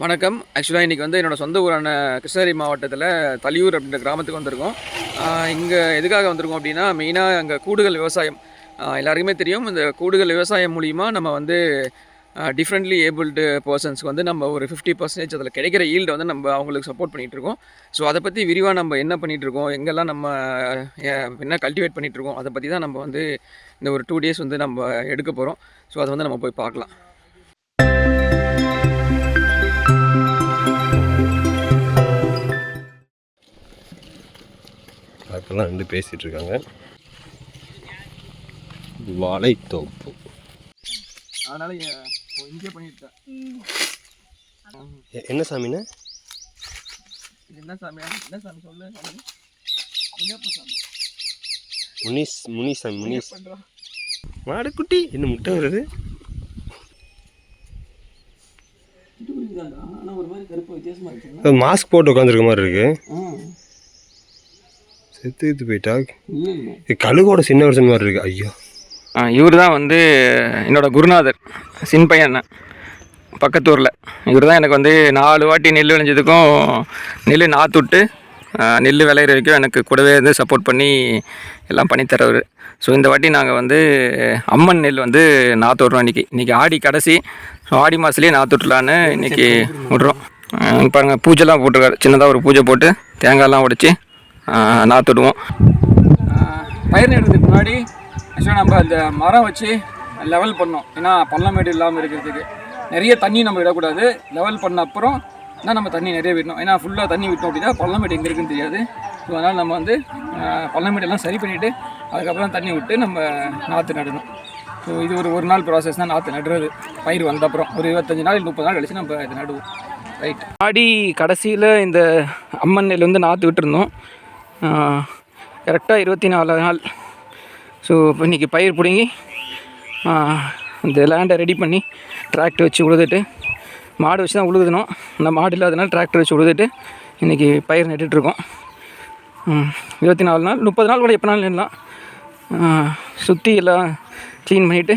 வணக்கம். ஆக்சுவலாக இன்றைக்கி வந்து என்னோடய சொந்த ஊரான கிருஷ்ணகிரி மாவட்டத்தில் தலியூர் அப்படின்ற கிராமத்துக்கு வந்திருக்கோம். இங்கே எதுக்காக வந்திருக்கோம் அப்படின்னா மெயினாக அங்கே கூடுதல் விவசாயம். எல்லாருக்குமே தெரியும் இந்த கூடுதல் விவசாயம் மூலிமா நம்ம வந்து டிஃப்ரெண்ட்லி ஏபிள்டு பர்சன்ஸ்க்கு வந்து நம்ம ஒரு ஃபிஃப்டி பர்சன்டேஜ் அதில் கிடைக்கிற ஈல்டை வந்து நம்ம அவங்களுக்கு சப்போர்ட் பண்ணிகிட்டு இருக்கோம். ஸோ அதை பற்றி விரிவாக நம்ம என்ன பண்ணிகிட்ருக்கோம் எங்கெல்லாம் நம்ம என்ன கல்டிவேட் பண்ணிகிட்டு இருக்கோம் அதை பற்றி தான் நம்ம வந்து இந்த ஒரு டூ டேஸ் வந்து நம்ம எடுக்க போகிறோம் ஸோ அதை வந்து நம்ம போய் பார்க்கலாம். ரெண்டு பேசிகிட்டு இருக்காங்க. வாழைத்தோப்பு. அதனால் இங்கே பண்ணிட்டேன் என்ன இது என்ன சாமியா என்ன சாமி சொல்லு சாமி? முனியப்ப சாமி. முனிஸ் முனிசாமி முனிஸ். மாடுக்குட்டி என்ன முட்டை வருது? மாஸ்க் போட்டு உட்காந்துருக்க மாதிரி இருக்கு. ஆ. செத்து செத்து போயிட்டா? இது கழுகோட சின்ன வருஷன் மாதிரி இருக்கு. ஐயோ. இவர் தான் வந்து என்னோட குருநாதர் சின்பையன் அண்ணன். பக்கத்தூரில். இவர் தான் எனக்கு வந்து நாலு வாட்டி நெல் விளைஞ்சதுக்கும் நெல் நாற்றுட்டு நெல் விளையிற வரைக்கும் எனக்கு கூடவே இருந்து சப்போர்ட் பண்ணி எல்லாம் பண்ணி தரவர். ஸோ இந்த வாட்டி நாங்கள் வந்து அம்மன் நெல் வந்து நாற்று விட்றோம் இன்றைக்கி இன்றைக்கி ஆடி கடைசி. ஸோ ஆடி மாதத்துலேயே நாற்று விட்லான்னு இன்றைக்கி விட்றோம். பாருங்கள் பூஜைலாம் போட்டிருக்காரு. சின்னதாக ஒரு பூஜை போட்டு தேங்காய்லாம் உடைச்சி நாற்று விடுவோம் பயிர் நடுறதுக்கு முன்னாடி ஆக்சுவலாக நம்ம அந்த மரம் வச்சு லெவல் பண்ணோம் ஏன்னா பள்ளமேடு இல்லாமல் இருக்கிறதுக்கு. நிறைய தண்ணி நம்ம விடக்கூடாது. லெவல் பண்ண அப்புறம் தான் நம்ம தண்ணி நிறைய விடணும். ஏன்னா ஃபுல்லாக தண்ணி விட்டோம் அப்படின்னா பள்ளமேடு எங்கே இருக்குன்னு தெரியாது. ஸோ அதனால் நம்ம வந்து ஆஹ், பள்ளமேடு எல்லாம் சரி பண்ணிவிட்டு அதுக்கப்புறம் தண்ணி விட்டு நம்ம நாற்று நடணும். ஸோ இது ஒரு ஒரு நாள் ப்ராசஸ் தான் நாற்று நடுறது. பயிர் வந்த அப்புறம். ஒரு இருபத்தஞ்சி நாள் முப்பது நாள் கழிச்சு நம்ம இதை நடுவோம். ரைட் ஆடி கடைசியில் இந்த அம்மன் நெல் வந்து நாற்று விட்டுருந்தோம். கரெக்டாக இருபத்தி நாலு நாள். ஸோ இப்போ இன்றைக்கி பயிர் பிடுங்கி இந்த லேண்டை ரெடி பண்ணி டிராக்டர் வச்சு உழுதுட்டு மாடு வச்சு தான் உழுதுனோம். அந்த மாடு இல்லாதனால டிராக்டர் வச்சு உழுதுட்டு இன்றைக்கி பயிர் நட்டுட்ருக்கோம் இருபத்தி நாலு நாள் முப்பது நாள் கூட எப்போ நாள் சுற்றி எல்லாம் க்ளீன் பண்ணிவிட்டு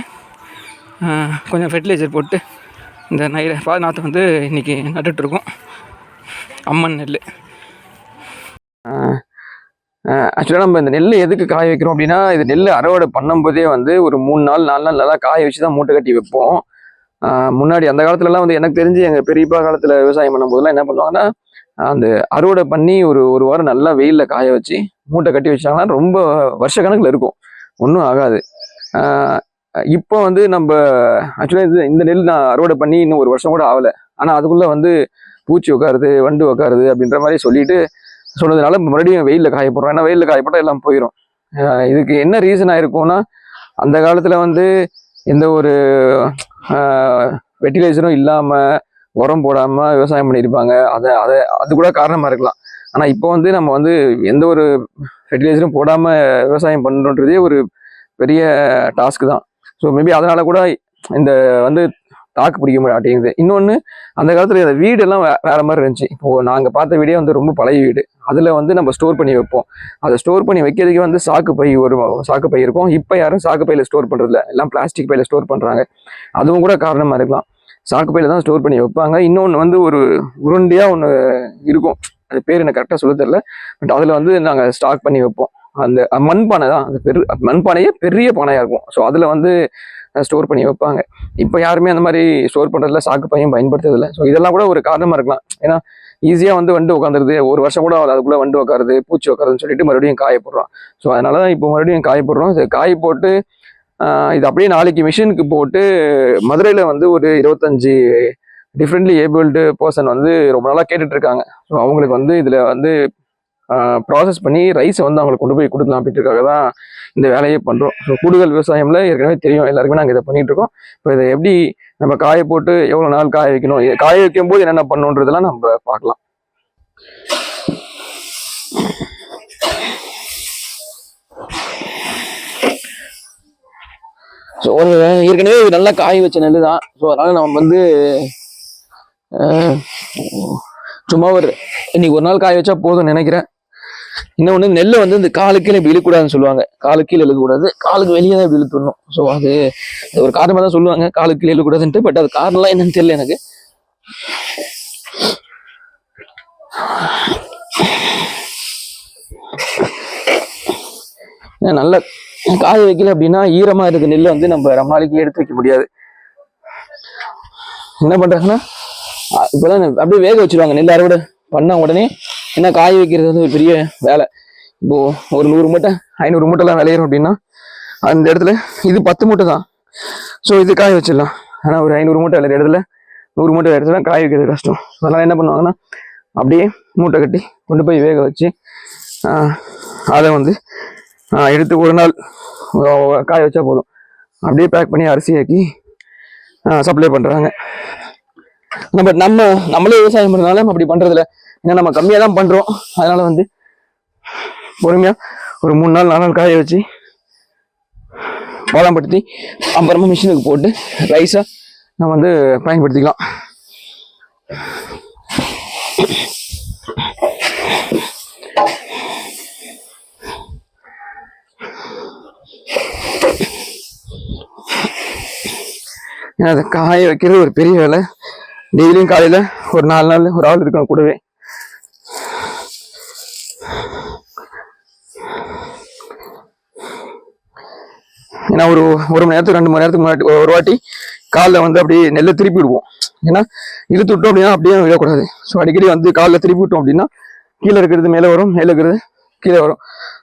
கொஞ்சம் ஃபெர்டிலைசர் போட்டு இந்த நை பால் நாற்று வந்து இன்றைக்கி நட்டுட்ருக்கோம் அம்மன் நெல் ஆக்சுவலாக நம்ம இந்த நெல் எதுக்கு காய வைக்கிறோம் அப்படின்னா இது நெல் அறுவடை பண்ணும்போதே வந்து ஒரு மூணு நாள் நாலு நாள் நல்லா காய வச்சு தான் மூட்டை கட்டி வைப்போம். முன்னாடி அந்த காலத்துலலாம் வந்து எனக்கு தெரிஞ்சு எங்கள் பெரியப்பா காலத்தில் விவசாயம் பண்ணும்போதெல்லாம் என்ன பண்ணுவாங்கன்னா அந்த அறுவடை பண்ணி ஒரு ஒரு வாரம் நல்லா வெயிலில் காய வச்சு மூட்டை கட்டி வச்சாங்கன்னா ரொம்ப வருஷ கணக்கில் இருக்கும். ஒன்றும் ஆகாது. இப்போ வந்து நம்ம ஆக்சுவலாக இது இந்த நெல் நான் அறுவடை பண்ணி இன்னும் ஒரு வருஷம் கூட ஆகலை. ஆனால் அதுக்குள்ளே வந்து பூச்சி உட்காருது வண்டு உட்காருது அப்படின்ற மாதிரி சொல்லிட்டு சொன்னதுனால மறுபடியும் வெயிலில் காய போடுறோம். ஏன்னா வெயிலில் காயப்பட்டால் எல்லாம் போயிடும் இதுக்கு என்ன ரீசன் ஆயிருக்கும்னா அந்த காலத்தில் வந்து எந்த ஒரு ஃபெர்டிலைசரும் இல்லாமல் உரம் போடாமல் விவசாயம் பண்ணியிருப்பாங்க. அதை அதை அது கூட காரணமாக இருக்கலாம். ஆனால் இப்போ வந்து நம்ம வந்து எந்த ஒரு ஃபெர்டிலைசரும் போடாமல் விவசாயம் பண்ணுறோன்றதே ஒரு பெரிய டாஸ்க் தான். ஸோ மேபி அதனால் கூட இந்த வந்து தாக்கு பிடிக்க மாட்டேங்குது இன்னொன்று அந்த காலத்தில் அந்த வீடெல்லாம் வே வேற மாதிரி இருந்துச்சு. இப்போது நாங்கள் பார்த்த வீடே வந்து ரொம்ப பழைய வீடு. அதில் வந்து நம்ம ஸ்டோர் பண்ணி வைப்போம். அதை ஸ்டோர் பண்ணி வைக்கிறதுக்கே வந்து சாக்கு பை ஒரு சாக்கு பை இருக்கும். இப்போ யாரும் சாக்கு பையில் ஸ்டோர் பண்ணுறதில்ல எல்லாம் பிளாஸ்டிக் பையில் ஸ்டோர் பண்ணுறாங்க அதுவும் கூட காரணமாக இருக்கலாம். சாக்கு பையில் தான் ஸ்டோர் பண்ணி வைப்பாங்க. இன்னொன்று வந்து ஒரு உருண்டையாக ஒன்று இருக்கும். அது பேர் எனக்கு கரெக்டாக சொல்ல தெரில பட் அதில் வந்து நாங்கள் ஸ்டாக் பண்ணி வைப்போம். அந்த மண்பானை தான். அந்த பெரு மண்பானையே பெரிய பானையாக இருக்கும். ஸோ அதில் வந்து ஸ்டோர் பண்ணி வைப்பாங்க. இப்போ யாருமே அந்த மாதிரி ஸ்டோர் பண்ணுறதுல சாக்கு பையன் பயன்படுத்துறதில்ல ஸோ இதெல்லாம் கூட ஒரு காரணமாக இருக்கலாம். ஏன்னா ஈஸியாக வந்து வண்டு உட்காந்துருது ஒரு வருஷம் கூட அதுக்குள்ளே வண்டு உட்காருது பூச்சி உட்காருதுன்னு சொல்லிட்டு மறுபடியும் காய போடுறோம் ஸோ அதனால தான் இப்போ மறுபடியும் காய போடுறோம். இது காய போட்டு இது அப்படியே நாளைக்கு மிஷினுக்கு போட்டு மதுரையில் வந்து ஒரு இருபத்தஞ்சி டிஃப்ரெண்ட்லி ஏபிள்டு பர்சன் வந்து ரொம்ப நாளாக கேட்டுட்ருக்காங்க ஸோ அவங்களுக்கு வந்து இதில் வந்து ப்ராசஸ் பண்ணி ரைஸை வந்து அவங்களுக்கு கொண்டு போய் கொடுக்கலாம் அப்படின்றதுக்காக தான் இந்த வேலையே பண்ணுறோம் ஸோ கூடுதல் விவசாயம்ல ஏற்கனவே தெரியும் எல்லாருக்குமே நாங்கள் இதை பண்ணிகிட்ருக்கோம் இருக்கோம். இப்போ இதை எப்படி நம்ம காய போட்டு எவ்வளோ நாள் காய வைக்கணும் இதை காய வைக்கும் போது என்னென்ன பண்ணணுன்றதெல்லாம் நம்ம பார்க்கலாம். ஸோ ஒரு ஏற்கனவே இது நல்லா காய வச்ச நெல் தான். ஸோ அதனால் நம்ம வந்து சும்மா ஒரு இன்னைக்கு ஒரு நாள் காய வச்சா போதும்னு நினைக்கிறேன். இன்னொன்று நெல்லை வந்து இந்த காலுக்கு கீழே இப்படி இழுக்கூடாதுன்னு சொல்லுவாங்க. காலுக்கு கீழே இழுக்கக்கூடாது காலுக்கு வெளியே தான் இப்படி இழுத்துடணும் ஸோ அது அது ஒரு காரணமாக தான் சொல்லுவாங்க. காலுக்கு கீழே பட் அது காரணம்லாம் என்னன்னு தெரியல எனக்கு. நல்ல காய வைக்கல அப்படின்னா ஈரமா இருக்க நெல்லை வந்து நம்ம ரொம்ப நாளைக்கு எடுத்து வைக்க முடியாது. என்ன பண்றாங்கன்னா இப்போலாம் அப்படியே வேக வச்சிருவாங்க நெல் அறுவடை பண்ண உடனே. ஏன்னா காய வைக்கிறது வந்து ஒரு பெரிய வேலை. இப்போ ஒரு நூறு மூட்டை ஐநூறு மூட்டைலாம் விளையிறோம் அப்படின்னா அந்த இடத்துல இது பத்து மூட்டை தான். ஸோ இது காய வச்சிடலாம். ஆனால் ஒரு ஐநூறு மூட்டை விளையிற இடத்துல நூறு மூட்டை இடத்துல காய வைக்கிறது கஷ்டம். அதனால் என்ன பண்ணுவாங்கன்னா அப்படியே மூட்டை கட்டி கொண்டு போய் வேக வச்சு அதை வந்து எடுத்து ஒரு நாள் காய வச்சா போதும். அப்படியே பேக் பண்ணி அரிசியாக்கி சப்ளை பண்ணுறாங்க நம்ம நம்ம நம்மளே விவசாயம் பண்ணுறதுனால நம்ம அப்படி பண்ணுறதில்ல ஏன்னா நம்ம கம்மியாக தான் பண்ணுறோம் அதனால வந்து பொறுமையாக ஒரு மூணு நாள் நாலு நாள் காய வச்சு பதப்படுத்தி அப்புறமா மிஷினுக்கு போட்டு ரைஸாக நம்ம வந்து பயன்படுத்திக்கலாம். ஏன்னா அதை காய வைக்கிறது ஒரு பெரிய வேலை. டெய்லியும் காலையில் ஒரு நாலு நாள் ஒரு ஆள் இருக்கணும் கூடவே. ஏன்னா ஒரு ஒரு மணி நேரத்துக்கு ரெண்டு மணி நேரத்துக்கு முன்னாடி ஒரு வாட்டி காலில் வந்து அப்படியே நெல்லை திருப்பி விடுவோம். ஏன்னா இழுத்து விட்டோம் அப்படின்னா அப்படியே விடக்கூடாது. ஸோ அடிக்கடி வந்து காலில் திருப்பி விட்டோம் அப்படின்னா கீழே இருக்கிறது மேலே வரும் மேலே இருக்கிறது கீழே வரும்.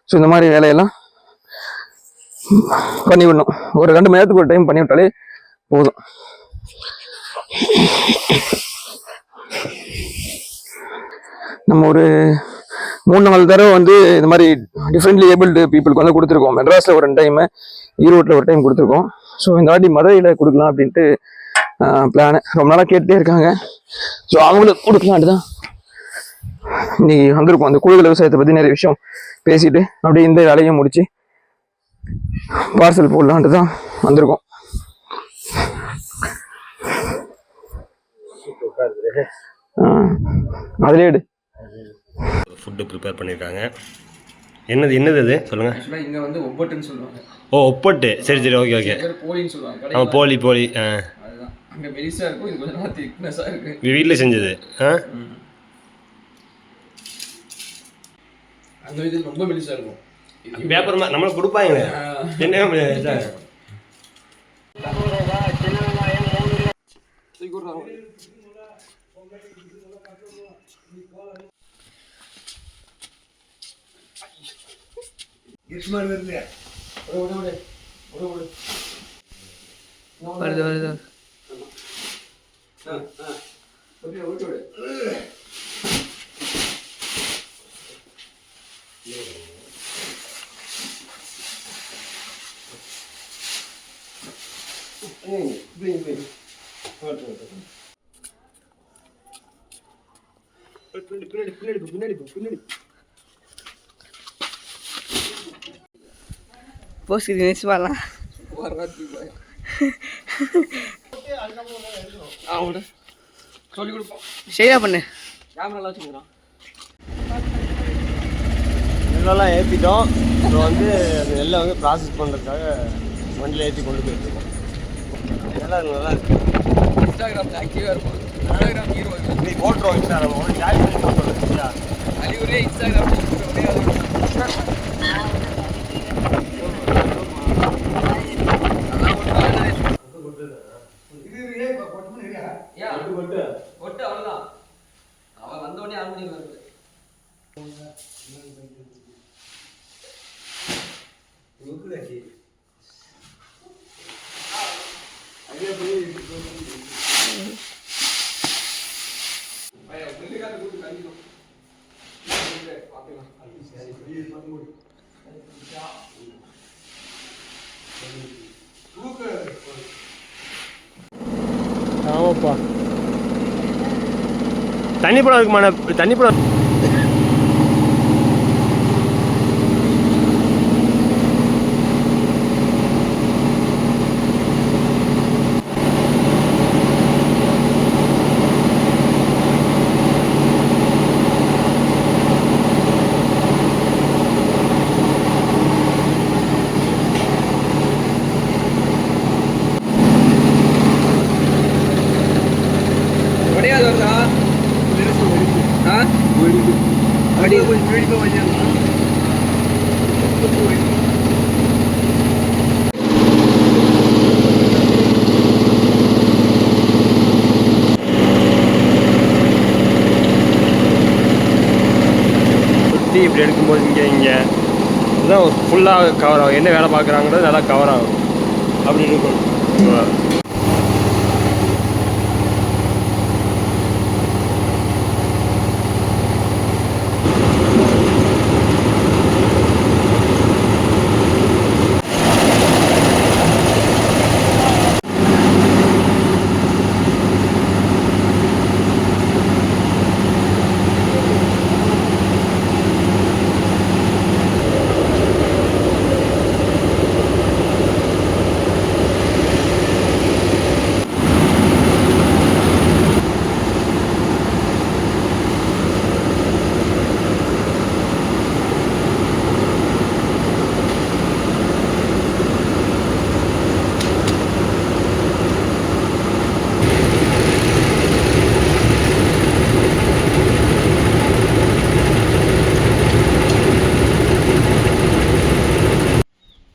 ஸோ இந்த மாதிரி வேலையெல்லாம் பண்ணி விடணும் ஒரு ரெண்டு மணி நேரத்துக்கு ஒரு டைம் பண்ணி விட்டாலே போதும். நம்ம ஒரு மூணு நாலு தடவை வந்து இந்த மாதிரி டிஃப்ரெண்ட்லி ஏபிள்டு பீப்புளுக்கு வந்து கொடுத்துருக்கோம். மெட்ராஸில் ஒரு ரெண்டு டைமு ஈரோட்டில் ஒரு டைம் கொடுத்துருக்கோம். ஸோ இந்த வாட்டி மதுரையில் கொடுக்கலாம் அப்படின்ட்டு பிளானு ரொம்ப நாளாக கேட்டுட்டே இருக்காங்க. ஸோ அவங்களுக்கு கொடுக்கலான்ட்டு தான் இன்னைக்கு வந்திருக்கோம். அந்த கூடுதல் விவசாயத்தை பற்றி நிறைய விஷயம் பேசிட்டு அப்படியே இந்த வேலையும் முடிச்சு பார்சல் போடலான்ட்டு தான் வந்திருக்கோம். அதிலே எடு. ஃபுட்டு ப்ரிப்பேர் பண்ணியிருக்காங்க என்னது என்னது அது? சொல்லுங்கள் இங்கே வந்து ஒவ்வொட்டுன்னு சொல்லுவாங்க. ஓ ஒப்பட்டு. சரி சரி ஓகே ஓகே போலின்னு சொல்லுவாங்க. ஆ போலி போலி. ஆ. அதுதான். அங்கே மெலிசாக இருக்கும் இது கொஞ்சம் திக்னஸாக இருக்கு. வீட்டில் செஞ்சது. ஆ? அந்த இது ரொம்ப மெலிசாக இருக்கும். பேப்பர் மா நம்மளுக்கு கொடுப்பாங்களே. என்ன இதான். வருது வருது Post Dinesh வரலாம் சொல்லி கொடுப்போம் சரியா பண்ணு கேமராலாம் வச்சுக்கிறான் நெல்லெல்லாம் ஏற்றிட்டோம் ஸோ வந்து அது நெல்லை வந்து ப்ராசஸ் பண்ணுறதுக்காக வண்டியில் ஏற்றி கொண்டு போயிட்டுருக்கோம் நல்லா இருக்கு நல்லா இருக்கு இன்ஸ்டாகிராமில் ஆக்டிவாக இருப்பான் இன்ஸ்டாகிராம் ஹீரோ நீ போட்டுருவோம் இன்ஸ்டாகிராம் ஒன்று ஜாயின் பண்ணி போட்டுருவோம் அழிவுரே இன்ஸ்டாகிராம் ஒரே ஆளு. ஏன்? ஒட்டு அவ்வளவுதான். அவன் வந்த உடனே ஆன் பண்ணிடுவாரு. ஆமாப்பா தண்ணி படம் இருக்குமாண்ணா தண்ணி படம் உடையாது வருதா? ஆ அப்படி கொஞ்சம் வேடிக்கை வச்சிருந்தோம் இப்படி எடுக்கும்போது இங்கே இங்கே. இதுதான் ஃபுல்லாக கவர் ஆகும். என்ன வேலை பார்க்குறாங்கிறது நல்லா கவர் ஆகும். அப்படி இருக்கும்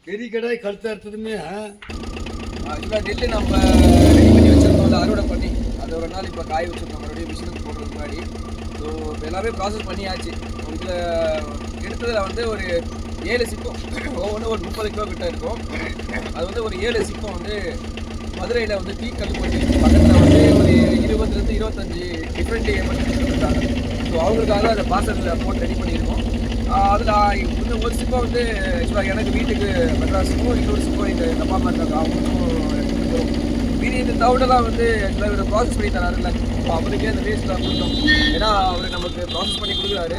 பெரிய கடை கழுத்து அறுத்ததுமே இல்லை நெல் நம்ம ரெடி பண்ணி வச்சிருந்தோம்ல அறுவடை பண்ணி. அது ஒரு நாள் இப்போ காய வச்சிருந்தோம் மறுபடியும் மிஷினுக்கு போடுறதுக்கு முன்னாடி. ஸோ எல்லாமே ப்ராசஸ் பண்ணியாச்சு. இதில் எடுத்ததில் வந்து ஒரு ஏழு சிப்பம். ஒவ்வொன்றும் ஒரு முப்பது கிலோ கிட்ட இருக்கும். அது வந்து ஒரு ஏழு சிப்பம் வந்து மதுரையில் வந்து டீ கல்லுப்பட்டி பக்கத்தில் வந்து ஒரு இருபதுலேருந்து இருபத்தஞ்சி டிஃப்ரெண்ட் எமர்ஜென்சி ஸோ அவங்களுக்காக அதை பாசத்தில் போட்டு ரெடி பண்ணியிருக்கோம். அதில் இன்னும் ஒரு சிப்பம் வந்து ஆக்சுவலாக எனக்கு வீட்டுக்கு மெட்ராஸுக்கும் இன்னொரு சிப்பம் எங்கள் எங்கள் அப்பா அம்மா இருக்காங்க அவங்களுக்கும் மீதி இந்த தவிடெல்லாம் வந்து ஆக்சுவலாக இவர் ப்ராசஸ் பண்ணி தராருல்ல. இப்போ அவருக்கே அந்த வேஸ்ட்லாம் கொடுத்தோம். ஏன்னா அவர் நமக்கு ப்ராசஸ் பண்ணி கொடுக்குறாரு.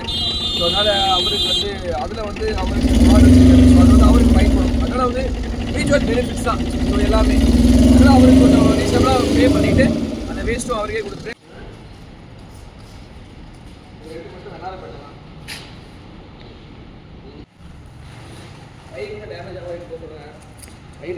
ஸோ அதனால் அவருக்கு வந்து அதில் வந்து அவருக்கு ப்ராடக்ட் அது வந்து அவருக்கு பயன்படும் அதனால் வந்து மியூச்சுவல் பெனிஃபிட்ஸ் தான். ஸோ எல்லாமே. அதனால் அவருக்கு கொஞ்சம் ரீசனபிளாக பே பண்ணிவிட்டு அந்த வேஸ்ட்டும் அவருக்கே கொடுத்துட்டு கை கொஞ்சம் டேமேஜ் ஆகிட்டு சொல்கிறேன் கை